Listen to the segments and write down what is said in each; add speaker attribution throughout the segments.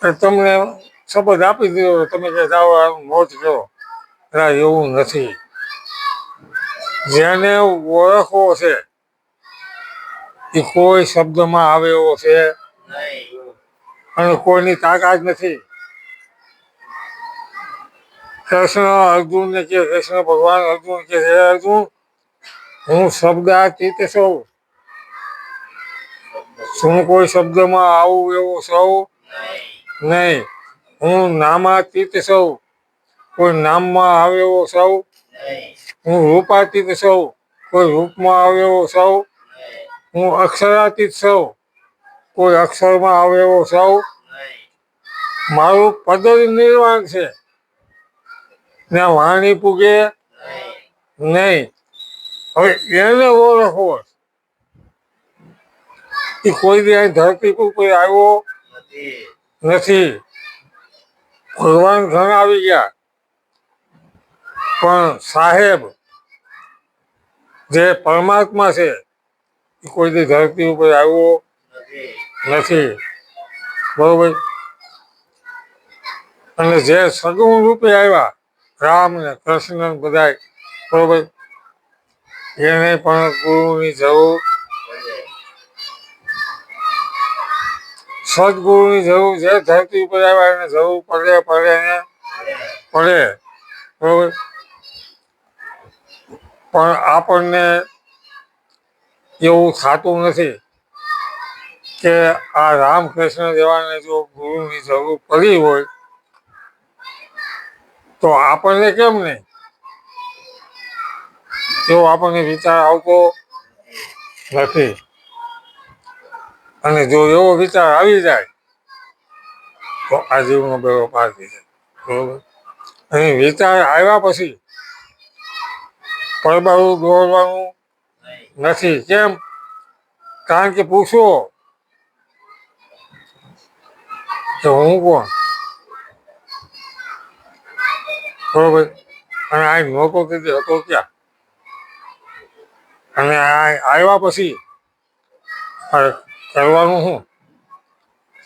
Speaker 1: તમને શપથ આપી દીધો તમે કે જાઓ મોજ કરો ના, એવું નથી. જેને ઓળખવો છે, એ કોઈ શબ્દમાં આવે એવો છે. અને કોઈની તાકાત નથી. કૃષ્ણ અર્જુનને કે કૃષ્ણ ભગવાન અર્જુન કે હે અર્જુન, હું શબ્દાતીત સૌ શું કોઈ શબ્દમાં આવું એવું સૌ નહીં, હું નામાતીત સૌ કોઈ નામમાં આવે એવો સૌ હું રૂપાતીત સૌ કોઈ રૂપમાં આવે એવો સૌ હું અક્ષરાતીત સૌ કોઈ અક્ષરમાં આવે એવો સૌ મારું પદ નિર્વાણ છે. ને વાણી પૂગે? નહીં. હવે એને ઓળખવો એ કોઈ દી ધરતી પર કોઈ આવ્યો? નથી ભગવાન ઘણા આવી ગયા. પણ સાહેબ, જે પરમાત્મા છે, એ કોઈ દી ધરતી ઉપર આવ્યો નથી. બરોબર? અને જે સગુણ રૂપે આવ્યા, રામ ને કૃષ્ણ બધા બરોબર? એને પણ ગુરુની જરૂર સદગુરુની જરૂર છે, ધરતી ઉપર આવ્યા એને જરૂર પડે પડે ને પડે. પણ આપણને એવું થતું નથી કે આ રામકૃષ્ણ દેવાને જો ગુરુની જરૂર પડી હોય, તો આપણને કેમ નહીં? એવો આપણને વિચાર આવતો નથી. અને જો એવો વિચાર આવી જાય, તો આ જીવનો બેડો પાર થઈ જાય બરોબર? અને વિચાર આવ્યા પછી પરબારું દોડવાનું નથી. કેમ? કારણ કે પૂછો કે હું કોણ? બરોબર? અને આ નહોતો કીધી હતો ક્યાં? અને આ આવ્યા પછી કરવાનું શું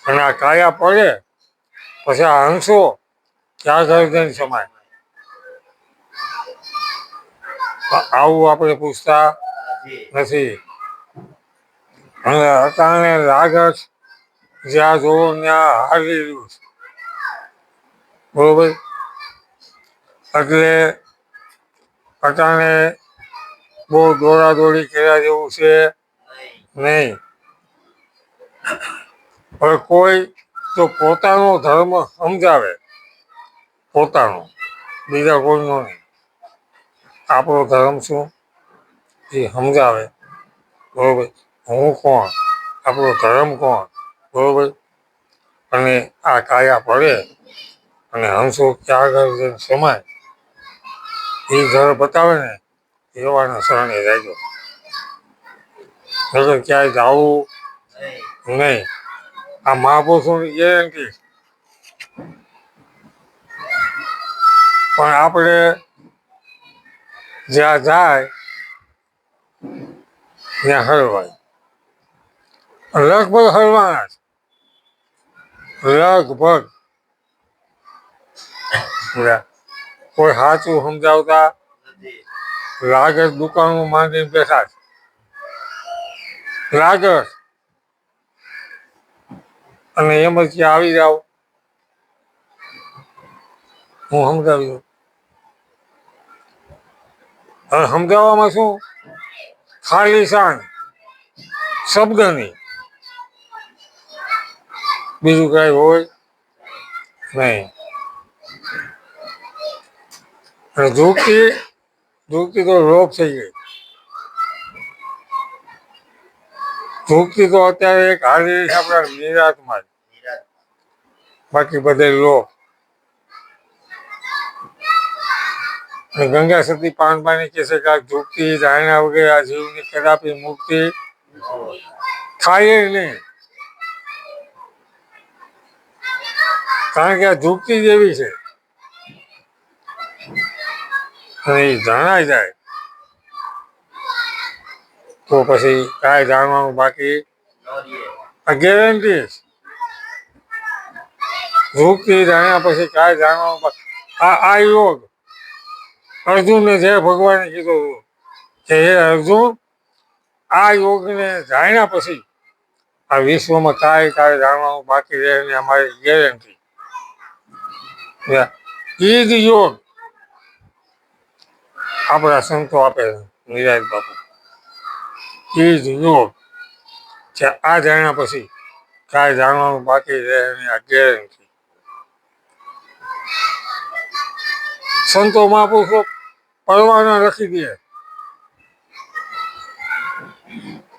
Speaker 1: અને આ કાયા પડે, પછી આ હંસો ક્યાં ગરદન સમાય? આવું આપણે પૂછતા નથી. અને અટાણે લાગત જ્યાં જોવો ત્યાં હારી રહ્યું છે. બરોબર? એટલે અટાણે બહુ દોડાદોડી કર્યા જેવું છે? નહીં. હવે કોઈ જો પોતાનો ધર્મ સમજાવે. પોતાનો. બીજા કોઈનો નહીં. આપણો ધર્મ શું? એ સમજાવે. બરોબર. હું કોણ? આપણો ધર્મ કોણ? બરોબર. અને આ કાયા પડે અને હંસો ક્યાં આગળ જઈને સમાય? એ ઘર બતાવે ને, એવાના શરણે રહેજો. નગર ક્યાંય જવું નહીં. આ મહાપુરુષોની ગેરંટી પણ આપણે જ્યાં જાય ત્યાં હરવાય લગભગ હરવાના જ લગભગ. કોઈ સાચું સમજાવતા લાગત દુકાનો માંડીને બેઠા છે. લાગત. અને એમ જ કે આવી જાઓ. હું સમજાવી દઉં. હવે સમજાવવામાં શું? ખાલી શાન શબ્દની. બીજું કઈ હોય નહીં. અને ધૂપથી ધૂપથી તો લોપ થઈ ગઈ ધૂપથી તો અત્યારે એક હારી છે આપણા નિરાતમાં જ. બાકી બધે લો. ગંગા સતી પાન પાણી છે કે આ વગેરે આ જીવની કદાપી મુક્તિ થાય નહીં. કારણ કે આ ધૂપતી જેવી છે. અને એ જાય. તો પછી કાંઈ જાણવાનું બાકી? આ ગેરંટી યુક્તિ જાણ્યા પછી કાંઈ જાણવાનું બા- આ આ યોગ. અર્જુનને જે ભગવાને કીધું હતું કે હે અર્જુન, આ યોગને જાણ્યા પછી આ વિશ્વમાં કાંઈ કાંઈ જાણવાનું બાકી રહે નહીં અમારી ગેરંટી. એ જ યોગ આપણા સંતો આપે નિરાજ બાપુ. એ જ યોગ કે આ જાણ્યા પછી કાંઈ જાણવાનું બાકી રહે નહીં આ ગેરંટી. સંતો મહાપુરુષો પરવાના રખી દે.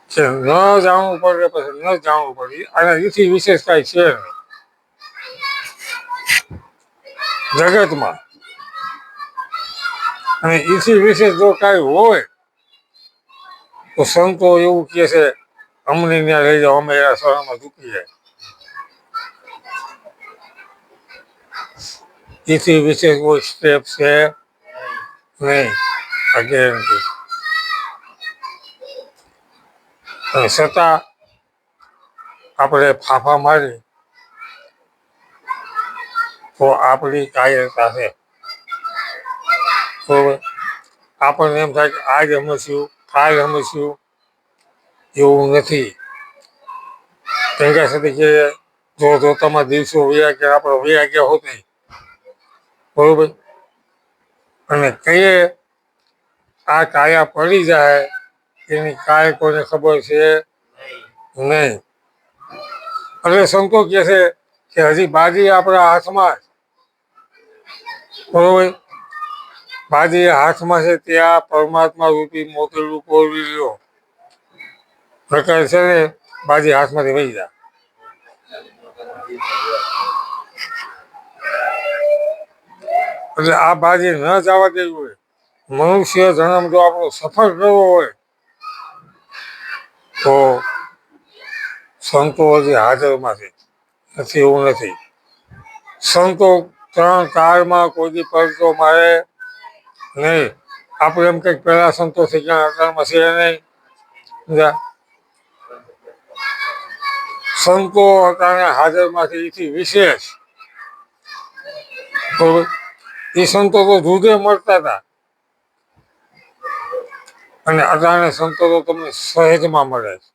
Speaker 1: છે, ન જાણવું પડે પછી ન જાણવું પડે. અને એથી વિશેષ કાંઈ છે નહીં. જગતમાં. અને એથી વિશેષ જો કાંઈ હોય, તો સંતો એવું કહે છે, અમને ત્યાં લઈ જાઓ, અમે એના શરણમાં ઝૂકી જાય એથી વિશેષ કોઈ સ્ટેપ છે? નહીં. આ ગેરંટી છતાં આપણે ફાફા મારી તો આપણી કાયરતા છે. તો આપણને એમ થાય કે આજ સમસ્યું કાલ સમસ્યું એવું નથી. ગંગા કે જો જો તમારા દિવસો વયા ગયા આપણે વયા ગયા હોત નહીં બરોબર? અને કહીએ આ કાયા પડી જાય, એની કાય કોને ખબર છે? નહીં. એટલે સંતો કહે છે કે હજી બાજી આપણા હાથમાં. બરોબર? બાજી હાથમાં છે ત્યાં પરમાત્મા રૂપી મોટેલું કોરી લ્યો. પ્રકાર છે ને બાજી હાથમાંથી વહી જાય. એટલે આ બાજી ન જવા દેવી હોય. મનુષ્ય જન્મ જો આપણો સફળ કરવો હોય, તો સંતો હજી હાજરમાં છે નથી, એવું નથી. સંતો ત્રણ કાળમાં કોઈ પરતો મારે નહીં. આપણે એમ કંઈક પહેલા સંતો થઈ ગયા અત્યારમાં છે નહીં? સંતો અત્યારે હાજરમાંથી એથી વિશેષ. બરોબર? એ સંતો તો દૂધે મળતા હતા. અને અટાણે સંતો તો તમને સહેજમાં મળે છે.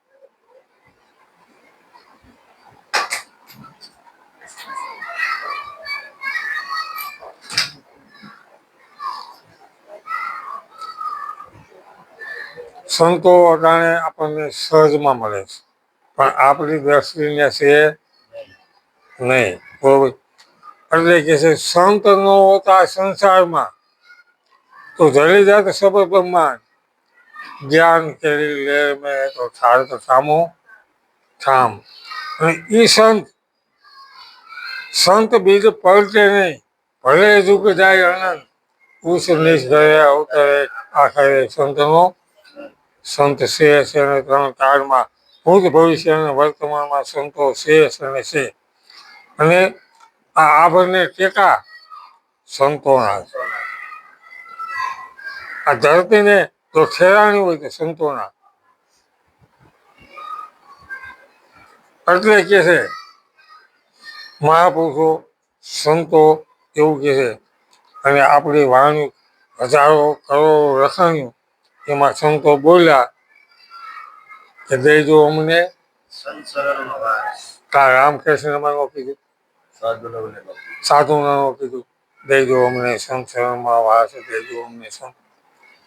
Speaker 1: સંતો અદાણે આપણને સહજમાં મળે છે. પણ આપણી દ્રષ્ટિને છે નહીં. બરોબર એટલે કે છે, સંત ન હોતા સંસારમાં, તો જડી જાત સબર બ્રહ્માંડ જ્ઞાન કરી લે મેં તો થાર તો થામો, થામ. અને એ સંત સંત બીજ પલટે નહીં, ભલે દુઃખ જાય અનંત ઉસ નીચ ગયા અવતરે આખરે સંતનો, સંત છે અને ત્રણ કાળમાં ભૂત ભવિષ્ય અને વર્તમાનમાં સંતો છે અને છે અને આ આભરને ટેકા સંતોના છે. આ ધરતીને જો ખેરાણી હોય તો સંતોના એટલે કે છે મહાપુરુષો સંતો એવું કે છે અને આપણી વાણી હજારો કરોડો રખાણ્યું એમાં સંતો બોલ્યા કે દેજો અમને. રામકૃષ્ણ કીધું સાધુનાનો કીધું, દેજો અમને સંસારમાં વાસ, દેજો અમને સંત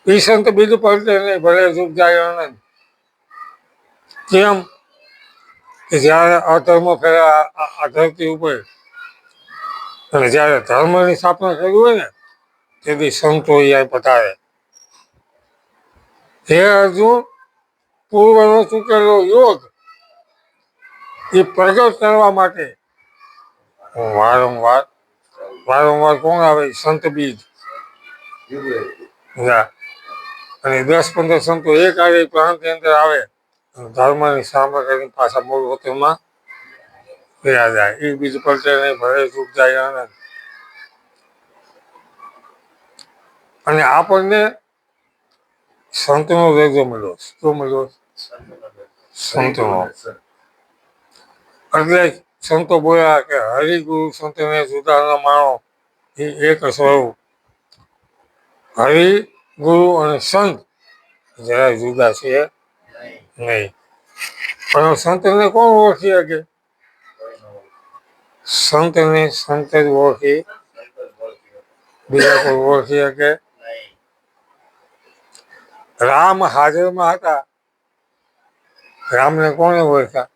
Speaker 1: એ સંત બીજું પડતે નહીં, ભલે સુખ જાય આનંદ કેમ? કે જ્યારે અધર્મ ફેરા ધરતી ઉપર, અને જ્યારે ધર્મની સ્થાપના કરી હોય ને, તેથી સંતો અહીંયા પધારે. હે અર્જુન, પૂર્વનો ચૂકેલો યોગ એ પ્રગટ કરવા માટે હું વારંવાર વારંવાર કોણ આવે? સંત બીજ. અને દસ પંદર સંતો એક આવે પ્રાંતની અંદર આવે. ધર્મની સામે કરીને પાછા મૂળ વતનમાં રહ્યા જાય. એ બીજ પલટે નહીં ભરે ચૂક જાય આનંદ. અને આપણને સંતનો દરજ્જો મળ્યો. શું મળ્યો? સંતનો. એટલે સંતો બોલ્યા કે હરિગુરુ સંતને જુદા ન માણો. એ એક સ્વરૂપ. હરિ ગુરુ અને સંત જરા જુદા છે.
Speaker 2: નહીં.
Speaker 1: પણ સંતને કોણ ઓળખી શકે. સંતને સંત જ ઓળખી. બીજા કોઈ ઓળખી શકે? રામ હાજરમાં હતા. રામને કોને ઓળખ્યા?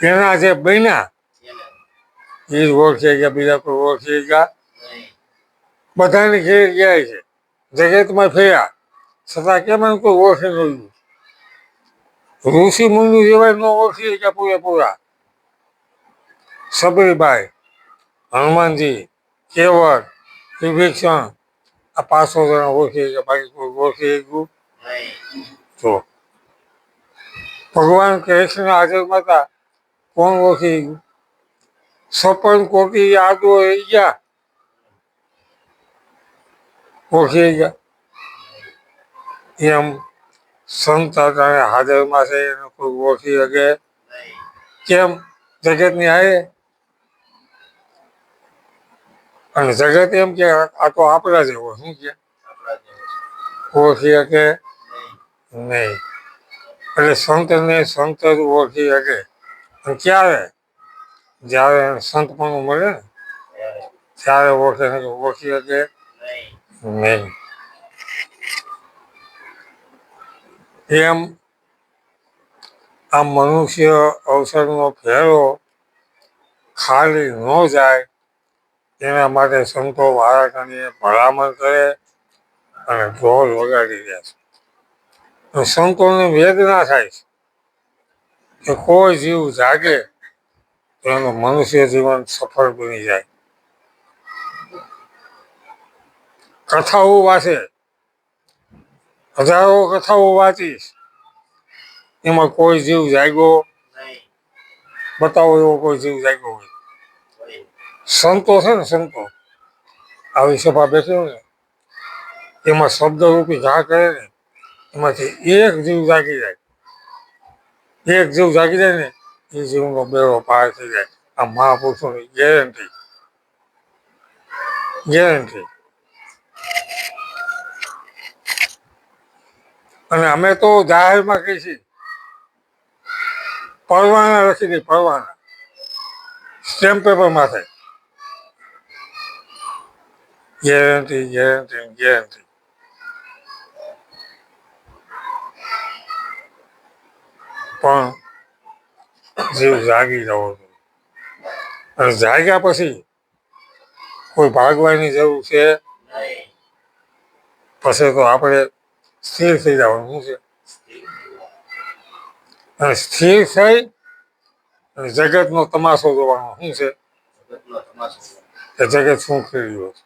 Speaker 1: એના જે બન્યા, એ જ ઓળખી ગયા, બીજા કોઈ ઓળખી ગયા. બધાની ઘેર ગયા છે. જગતમાં ફેર્યા. છતાં કેમ કોઈ ઓળખી નહીં ઋષિ મુનિ જેવાય ન ઓળખી શક્યા પૂરેપૂરા. સબરીબાઈ, હનુમાનજી કેવળ વિભીક્ષણ આ પાંચસો જણા ઓળખી ગયા બાકી કોઈ ઓળખી ગયું તો ભગવાન કૃષ્ણ હાજરમાં હતા કોણ ગયું સપન કોટી આદો ગયા. ઓળખી ગયા. એમ સંત અટાણે હાજરમાં છે એને કોઈ ઓળખી શકે
Speaker 2: કેમ
Speaker 1: કેમ? જગતની હારે. અને જગત એમ કે આ તો આપણા જેવો શું કે? ઓળખી શકે
Speaker 2: નહીં.
Speaker 1: એટલે સંતને સંત જ ઓળખી શકે અને ક્યારે? જ્યારે સંતપણું મળે
Speaker 2: ત્યારે
Speaker 1: ઓળખે ઓળખી શકે?
Speaker 2: નહીં.
Speaker 1: એમ આ મનુષ્ય અવસરનો ફેરો ખાલી ન જાય, એના માટે સંતો વારાઘડીએ ભલામણ કરે અને ઢોલ વગાડી દે છે. સંતોને વેદના થાય છે. કે કોઈ જીવ જાગે તો એનું મનુષ્ય જીવન સફળ બની જાય. કથાઓ વાંચે. હજારો કથાઓ વાંચીશ. એમાં કોઈ જીવ જાગ્યો? બતાવો એવો કોઈ જીવ જાગ્યો હોય? સંતો છે ને સંતો? આવી સભા બેઠી ને એમાં શબ્દરૂપી ઘા કરે ને એમાંથી એક જીવ જાગી જાય. એક જીવ જાગી જાય ને, એ જીવનો બેડો પાર થઈ જાય. આ મહાપુરુષોની ગેરંટી. ગેરંટી. અને અમે તો જાહેરમાં કહીએ છીએ, પરવાના લખી દઈએ પરવાના. સ્ટેમ્પ પેપર માથે. Guarantee guarantee guarantee. પણ જીવ જાગી જવો જોઈએ. અને જાગ્યા પછી કોઈ ભાગવાની જરૂર છે? પછી તો આપણે સ્થિર થઈ જવાનું છે? અને સ્થિર થઈ અને જગતનો તમાશો જોવાનો, શું છે? કે જગત શું કરી રહ્યું છે?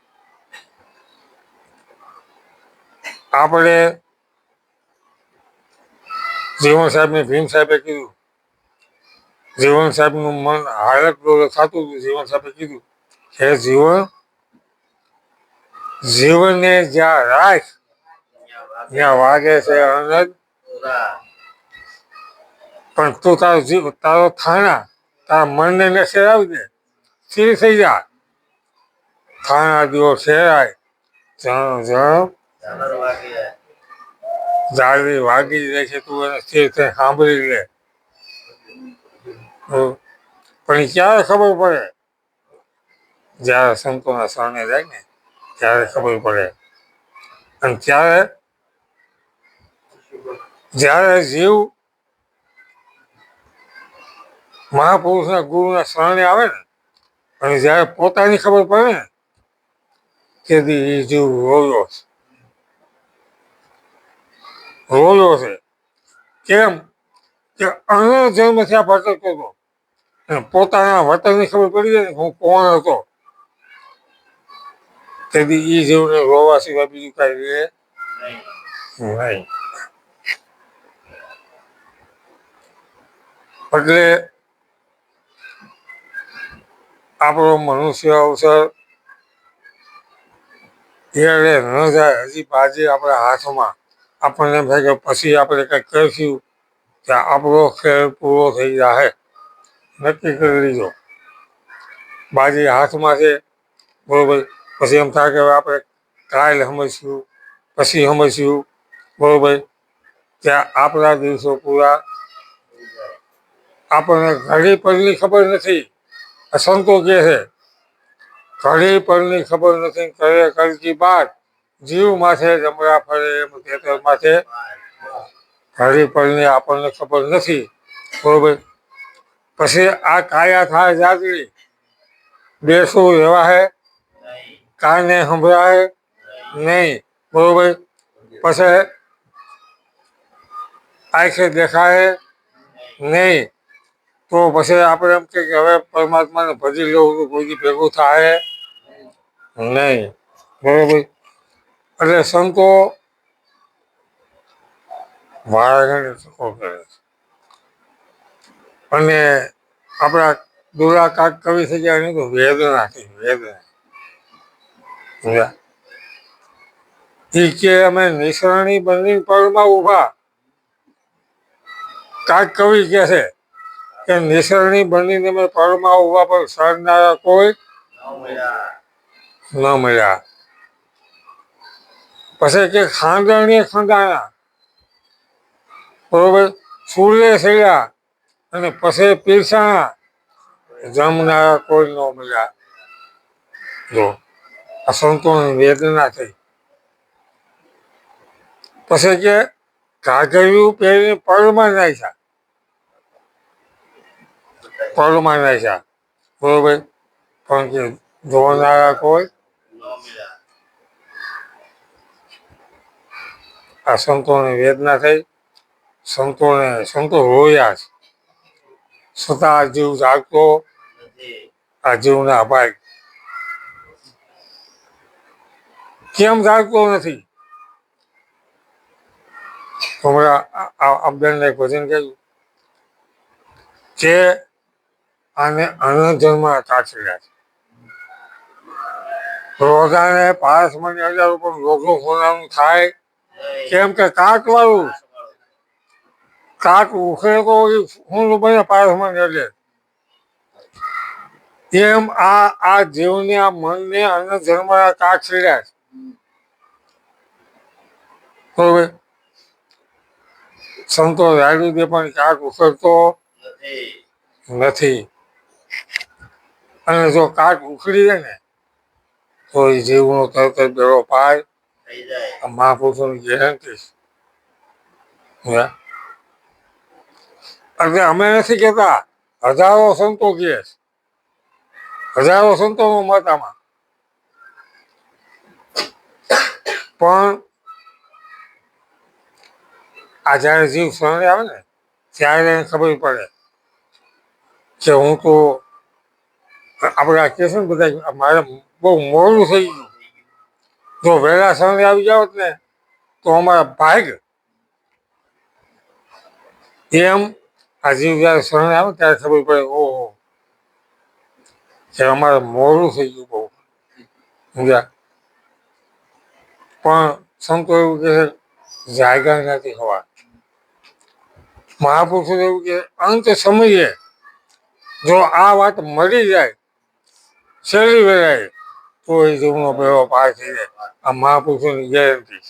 Speaker 1: આપણે જીવન સાહેબને ભીમ સાહેબે કીધું. જીવન સાહેબનું મન હાલત થતું હતું જીવન સાહેબે કીધું કે જીવન જીવનને જ્યાં રાખ
Speaker 2: અહીંયા વાગે
Speaker 1: ત્યાં વાગે છે અનંત
Speaker 2: પૂરા
Speaker 1: પણ તું તારો જીવ, તારો થાણા, તારા મનને નશેર આવી દે સ્થિર થઈ જા. થાણા દીવો શેરાય જણ જણ.
Speaker 2: ઝાલર વાગી
Speaker 1: જાય છે તું એને સ્થિર થઈ સાંભળી લે. પણ ક્યારે ખબર પડે? જ્યારે સંતોના શરણે જાય ને, ત્યારે ખબર પડે. અને ત્યારે, જ્યારે જીવ મહાપુરુષના ગુરુના શરણે આવે ને, અને જ્યારે પોતાની ખબર પડે ને એ જીવ રોયો છે. રોયો છે. કેમ કે અનંત જન્મથી આ ભટકતો હતો. પોતાના વતનની ખબર પડી જાય હું કોણ હતો. તેથી એ જીવને રોવા સિવાય બીજું કાંઈ રહે
Speaker 2: નહીં.
Speaker 1: એટલે આપણો મનુષ્ય અવસર એ ન જાય, હજી પાછી આપણા હાથમાં આપણને થાય કે પછી આપણે કંઈક કહીશું કે આપણો ખેલ પૂરો થઈ જશે નક્કી કરી લીધો બાજી હાથમાં છે, બરાબર. પછી એમ થાય કે આપણે કાલ સમજશું પછી સમજશું બરાબર. ત્યાં આપણા દિવસો પૂરા. આપણને ઘડી પરની ખબર નથી. અસંતો સંતો કહે છે, ઘડી પરની ખબર નથી કરે કરતી બાદ જીવ માથે જમરા ફરે, એમ ખેતર માથે ઘડી પરની આપણને ખબર નથી. બરોબર? પછી આ કાયા થાય જાગરી. બેસવું એવા હે? કાને સંભળાય? નહીં. બરોબર? પછી આંખે દેખાય? નહીં. તો પછી આપણે એમ કે હવે પરમાત્માને ભજી લેવું કોઈ ભેગું થાય. નહીં. બરોબર? એટલે સંતો ટકો કરે છે. અને આપણા દુરા કાક કવિ થઈ ગયા એની તો વેદના છે વેદના? ઈ કે અમે નિસરણી બની પળમાં ઊભા. કાક કવિ કે છે કે નિસરણી બનીને અમે પળમાં ઊભા પર સરનારા કોઈ
Speaker 2: ન મળ્યા.
Speaker 1: પછી કે ખાંડણીએ ખંડાયા બરોબર? સૂર્ય થયા અને પછી પીરસાણા. જમનારા કોઈ ન મળ્યા. જો, આ સંતોની વેદના થઈ. પછી કે ઘાઘર્યું પહેરીને પળમાં નાખ્યા. પળમાં નાખ્યા. બરોબર? પણ કે જોનારા કોઈ
Speaker 2: ન મળ્યા
Speaker 1: આ સંતોની વેદના થઈ, સંતોને સંતો રોયા છે. છતાં આ જીવ જાગતો, આ જીવને અપાય. કેમ જાગતો નથી? આ એક ભજન કહ્યું કે આને અનજન્મ કાચડ્યા છે. રોજાને પાંચ મહિને હજાર રૂપિયા રોગો ખોલાનું થાય કેમ કે કાક વાળું કાટ ઉખે તો હું બને પારસમાં એટલે. એમ આ આ જીવને, આ મનને અને ધર્મના કાક છેડ્યા છે. બરોબર સંતો રાડ્યું દે પણ કાક ઉખડતો
Speaker 2: નથી.
Speaker 1: અને જો કાટ ઉખડી જાય ને, તો એ જીવનો તરત જ બેડો પાય. આ મહાપુરુષોની છે. એટલે અમે નથી કહેતા, હજારો સંતો કહે હજારો સંતોનો મત આમાં. પણ આ જ્યારે જીવ શરણે આવે ને, ત્યારે એને ખબર પડે કે હું તો, આપણે આ કહે છે ને બધા, મારે બહુ મોડું થઈ ગયું. જો વહેલા સમય આવી જાવ ને તો અમારા ભાગ એમ આજે જયારે શરણે આવે ત્યારે ખબર પડે, ઓહો. કે અમારે મોડું થઈ ગયું બહુ. સમજ્યા? પણ સંતો એવું કહે છે, જાયગા નથી હવા. મહાપુરુષો એવું કે અંત સમયે જો આ વાત મળી જાય શેરી વેળાએ તો એ જીવનો બેવો પાર થઈ જાય. આ મહાપુરુષોની ગેરંટી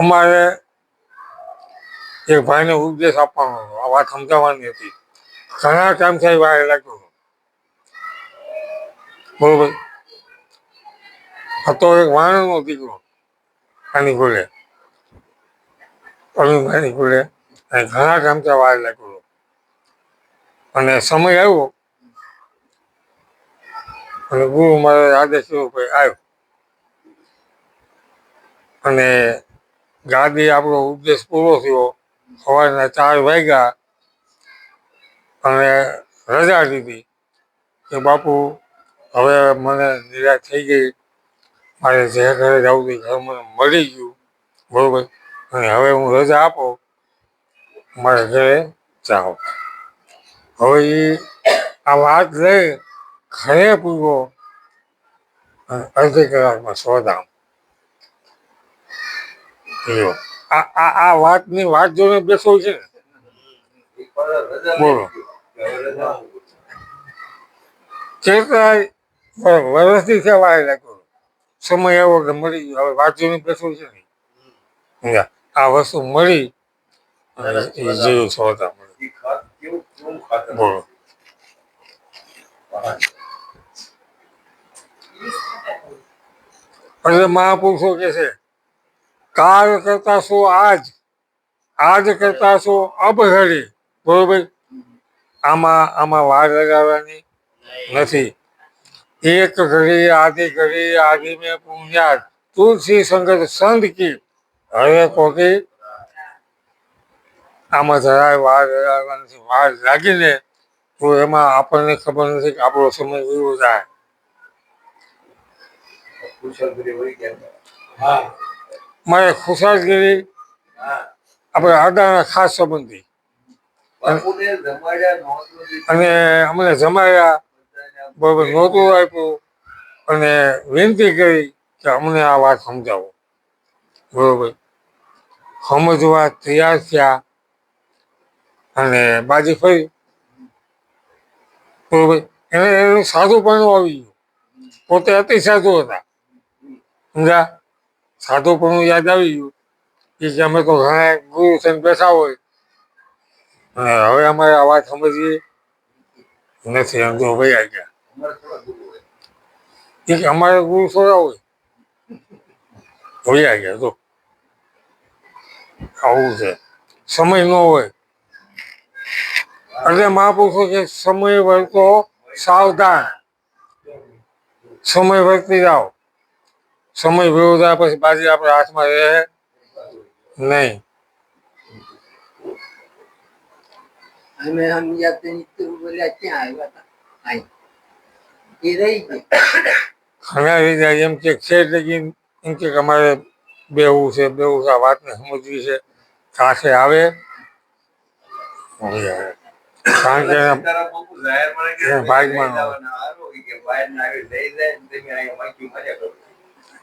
Speaker 1: અમારે એક ભાઈને ઉપદેશ આપવાનો હતો. આ વાત સમજાવવાની હતી. ઘણા ટાઈમથી વાર હતો. બરોબર હતો એક વાણનો દીકરો. આની ખોલે અરુણભાઈની ખુલે અને ઘણા ટાઈમથી વાર હતો. અને સમય આવ્યો. અને ગુરુ મારે આદેશ ભાઈ આવ્યો અને ગાદી આપણો ઉપદેશ પૂરો થયો. સવારના ચાર વાગ્યા અને રજા લીધી કે બાપુ, હવે મને નિરાશ થઈ ગઈ. મારે જે ઘરે જવું હતું ઘર મને મળી ગયું. બરોબર? અને હવે હું રજા આપો. મારે ઘરે જાઓ. હવે એ આ વાત લઈ ઘરે પૂરો અડધી કલાકમાં સોદામ આ આ વાતની વાત જોઈને બેસો છે બોલો. કેટલા વર્ષથી સેવા લાગ્યો. સમય એવો કે મળી ગયો. હવે વાત જોઈને બેસો છે ને? આ વસ્તુ મળી જીવ છોડતા મળી એટલે મહાપુરુષો કે છે કાળ કરતા શું આજ? આજ કરતા શું અબહરી બરોબર? આમાં આમાં વાર લગાવવાની નથી. એક ઘડી આદિ ઘડી આદિ મેં પુણ્યાત તુલસી સંગત સંત કી. હવે કોકી આમાં જરાય વાર લગાવવાની વાર લાગીને તો એમાં આપણને ખબર નથી કે આપણો સમય વિવો જાય. મારે ખુશાલગીરી આપણે આડાના ખાસ સંબંધી. અને અમને જમાડ્યા બરોબર નહોતું આપ્યું. અને વિનંતી કરી કે અમને આ વાત સમજાવો. બરોબર. સમજવા તૈયાર થયા. અને બાજી ફરી. બરોબર એને એનું સાધું પણ આવી ગયું. પોતે અતિ સાધુ હતા. સમજા સાધુ પણ યાદ આવી ગયું. કે અમે તો ઘણા ગુરુ થઈને બેઠા હોય. અને હવે અમારે આ વાત સમજીએ. નથી, એમ તો ભાઈ આવી ગયા. કે અમારે ગુરુ થોડા હોય. ભાઈ આવી ગયા તો આવું છે. સમય ન હોય. એટલે મહાપુરુષો કે સમય વર્તો સાવધાન. સમય વર્તી જાઓ. સમય વિરોધા પછી બાજી આપણા હાથમાં રહે નહીં.
Speaker 3: અમે
Speaker 1: ઘણા એમ કે છે એમ કે અમારે બેવું છે બેવું છે આ વાતને સમજવી છે. કાંઠે આવે. આવે. કારણ કે ભાગમાં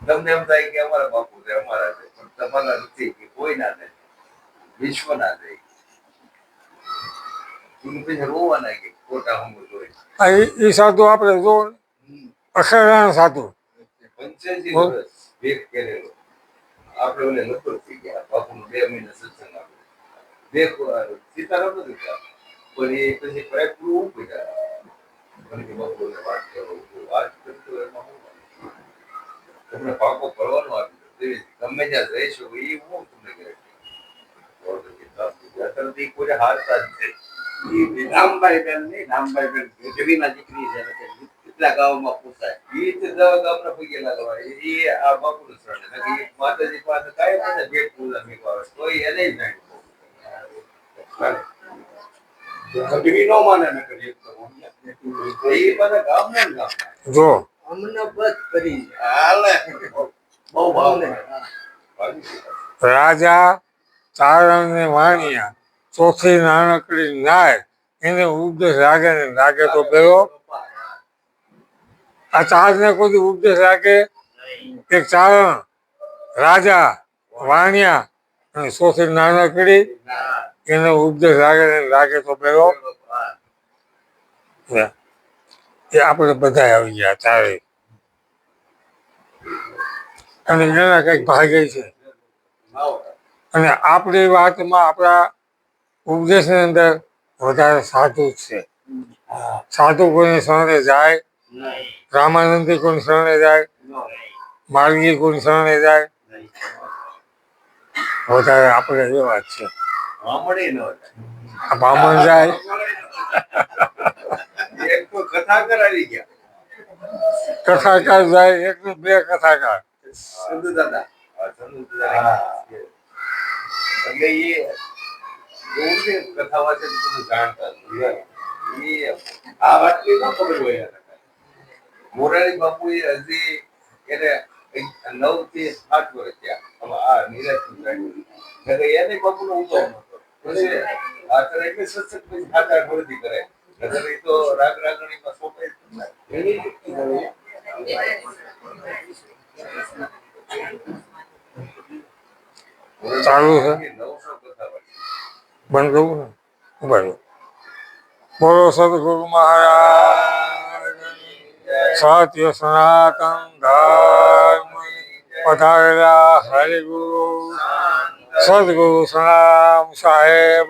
Speaker 4: તમને એમ થાય કે અમારા બાપુ છે અમારા છે પણ તમારા નથી કે કોઈ ના થાય વિશ્વ ના થાય તમે પછી રોવાના કે ખોટા હમ જોઈ.
Speaker 1: એ- સાધુ આપણે જો અખરાના સાધુ.
Speaker 4: પંચ્યાસી. વર્ષ વેગ કરેલો. આપણે ઓલે લખો થઈ ગયા બાપુનું બે મહિના સત્સંગ આપ્યો બે સીતારામ નથી. પણ એ પછી પ્રયત્ન પૂરું કર્યા મને કે વાત પાકો પડવાનો આપી ગમે ત્યાં જઈશો એ હું તમને
Speaker 3: નહીં રામભાઈ બેન ગઢવીના દીકરી છે ગામમાં પૂછાય
Speaker 4: એ દવા ગામના પગે લાગવા એ આ બાપુનું શરણ ઈ માતાજી પાસે કાંઈ પણ ભેટ પૂજા મેકવા તો એને જ નહીં.
Speaker 3: ગઢવી નો માને ને કરી
Speaker 4: તો ઈ બધા ગામના ને ગામના.
Speaker 1: જો.
Speaker 3: અમને બસ કરી.
Speaker 4: હાલે. બહુ ભાવ
Speaker 1: રાજા ચારણ ને વાણિયા ચોથી નાનકડી નાય. એને ઉપદેશ લાગે ને લાગે તો પેલો. આ ચાર ને કોઈ ઉપદેશ લાગે એક ચારણ રાજા વાણિયા અને ચોથી નાનકડી એને ઉપદેશ લાગે ને લાગે તો પેલો એ આપણે બધા આવી ગયા તારે અને એના કંઈક ભાગે છે. અને આપણી વાતમાં આપણા ઉપદેશની અંદર વધારે સાધુ છે. સાધુ કોઈની શરણે જાય, રામાનંદી કોઈની શરણે જાય માર્ગી કોઈની શરણે જાય. વધારે આપણે એવા જ છે.
Speaker 4: વામણી નો થાય.
Speaker 1: બ્રાહ્મણ જાય.
Speaker 4: એક તો કથાકાર આવી ગયા.
Speaker 1: કથાકાર જાય એક ને બે કથાકાર.
Speaker 4: સંધુ દાદા. સંધુ દાદા. એટલે એ એવું છે કથા વાંચે બધું જાણતા એ આ વાતની ન ખબર હોય મોરારી બાપુ એ હજી એને નવથી આઠ વર્ષ થયા. હવે આ નિરાશ એને બાપુનો ઉદો પછી આ તને એટલે સત્સંગ પછી સાત આઠ કરે. નકર એ તો રાગ રાગણીમાં સોંપાય જ ના.
Speaker 1: ચાલુ છે. બંધ કરવું ને બરાબર બોલો સદગુરુ મહારાજ. સત્ય સનાતન ધર્મ. પધારેલા હરિગુરુ સદગુરુ સનામ સાહેબ